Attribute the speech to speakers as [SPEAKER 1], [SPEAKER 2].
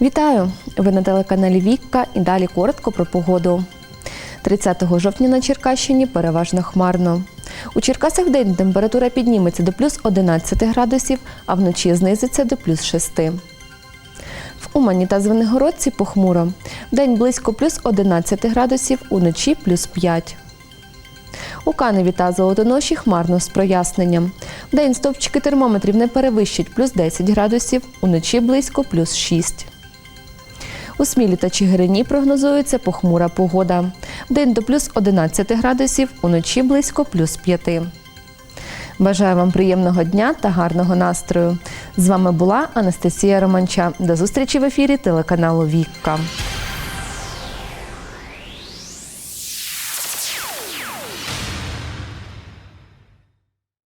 [SPEAKER 1] Вітаю! Ви на телеканалі Вікка і далі коротко про погоду. 30 жовтня на Черкащині переважно хмарно. У Черкасах вдень температура підніметься до плюс 11 градусів, а вночі знизиться до плюс 6. В Умані та Звенигородці похмуро. Вдень близько плюс 11 градусів, уночі плюс 5. У Каневі та Золотоноші хмарно з проясненням. Вдень стовпчики термометрів не перевищать плюс 10 градусів, уночі близько плюс 6. У Смілі та Чигирині прогнозується похмура погода. День до плюс 11 градусів, уночі близько плюс 5. Бажаю вам приємного дня та гарного настрою. З вами була Анастасія Романча. До зустрічі в ефірі телеканалу Вікка.